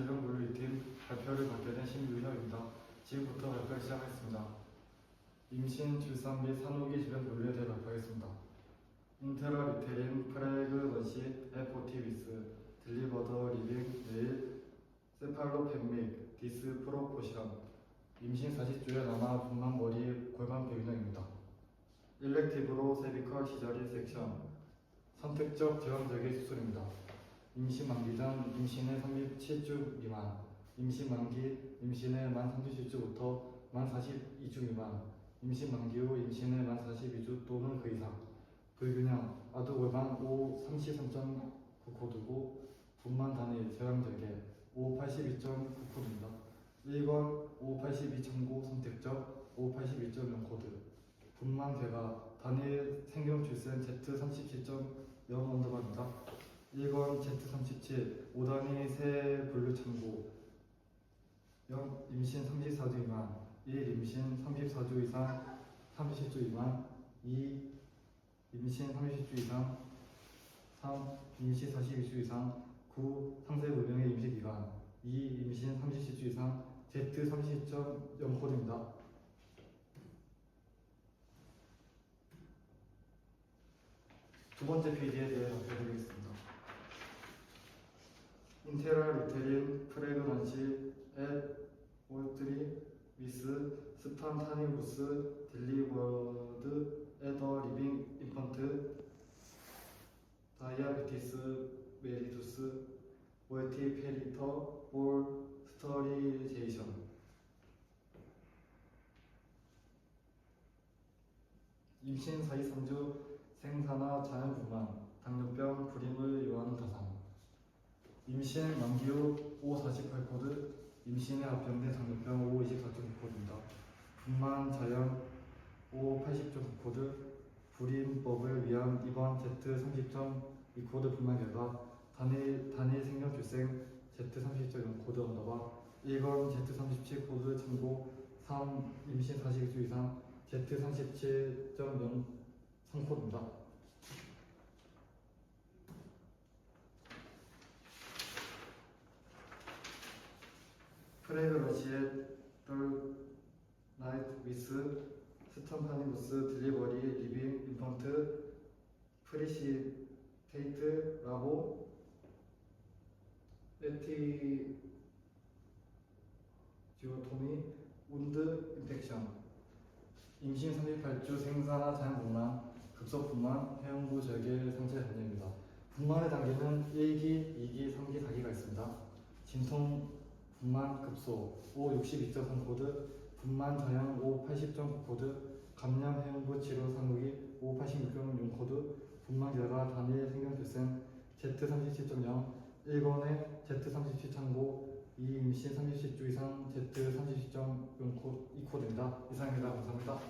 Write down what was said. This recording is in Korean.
질병분류팀 발표를 받게 된 신유혁입니다. 지금부터 발표를 시작하겠습니다. 임신, 출산 및 산후기 질병분류에 대해 발표하겠습니다. 인테라 리테린 프레그 원시 에포티비스 딜리버더 리빙 메일 세팔로펜믹 디스 프로포시람 임신 40주에 남아 분만 머리 골반 비위능입니다. 일렉티브로 세비컬 시저리 섹션 선택적 제왕적인 수술입니다. 임신 만기 전 임신의 37주 미만 임신 만기 임신의 만 37주부터 만 42주 미만 임신 만기 후 임신의 만 42주 또는 그 이상 불균형 아두골반 O 33.9코드고 분만 단위 제왕적에 O 82.9코드입니다. 1번 O 82 참고 선택적 O 82.0 코드 분만 괴가 단일 생경 출생 Z 37.0 언더바입니다. 1번 Z37 5단위 새 분류 참고 0 임신 34주 미만 1 임신 34주 이상 30주 미만 2 임신 30주 이상 3 임신 42주 이상 9 상세 불명의 임시 기간 2 임신 30주 이상 Z 30.0 코드입니다. 두 번째 페이지에 대해 발표드리겠습니다. 인테럴 리테린 프레그넌시 앳 올트리 위스 스판타니부스 딜리버드 에더 리빙 인펀트 다이아베티스 메리투스 멀티페리터 볼 스터리제이션 임신 4, 3주 생사나 자연분만 당뇨병 불임을 요하는 타산 임신 만기 후 O48코드 임신에 합병된 당뇨병 O24.9코드입니다. 분만 자연 O80.9코드 불임법을 위한 입원 Z30.2 코드 분만 결과 단일 단일 생명 출생 Z30.0 코드 언더바 1번 Z37 코드 참고 3 임신 40주 이상 Z37.0 3코드입니다. 프레그 러시의 덜 나이트 위스 스턴파니무스 딜리버리 리빙 인펀트 프리시 테이트 라보 에티 지오토미 운드 인펙션 임신 38주 생사나 자연분만 급속분만 해영부 절개 상체 단계입니다. 분만의 단계는 1기, 2기, 3기, 4기가 있습니다. 진통 분만 급소 O 62.3 코드 분만 자연 O 80.9 코드 감염 해영부 치료 상국이 O 86.0 코드 분만 결과 단일 생명 출생 Z37.0 1번의 Z37 참고 2 임신 37주 이상 Z37.0 코드입니다. 이상입니다. 감사합니다.